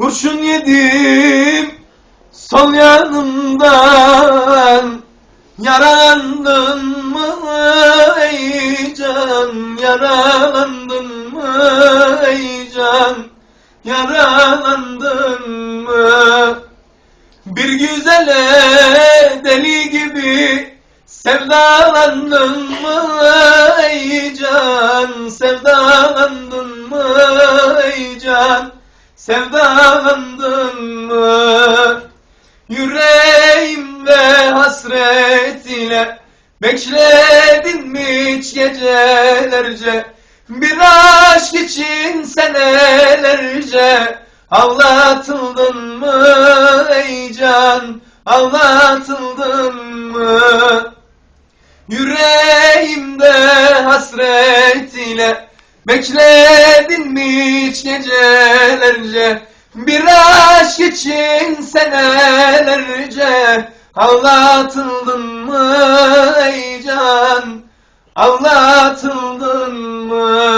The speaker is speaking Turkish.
Kurşun yedim sol yanımdan. Yaralandın mı ey can? Yaralandın mı ey can? Yaralandın mı? Bir güzele deli gibi Sevdalandın mı ey can? Sevdalandın mı ey can Sevdalandın mı? Yüreğimde hasret ile Bekledin mi hiç gecelerce? Bir aşk için senelerce Avlatıldın mı ey can? Avlatıldın mı? Yüreğimde hasret ile Bekledin mi hiç gecelerce? Bir aşk için senelerce Avlatıldın mı ey can? Avlatıldın mı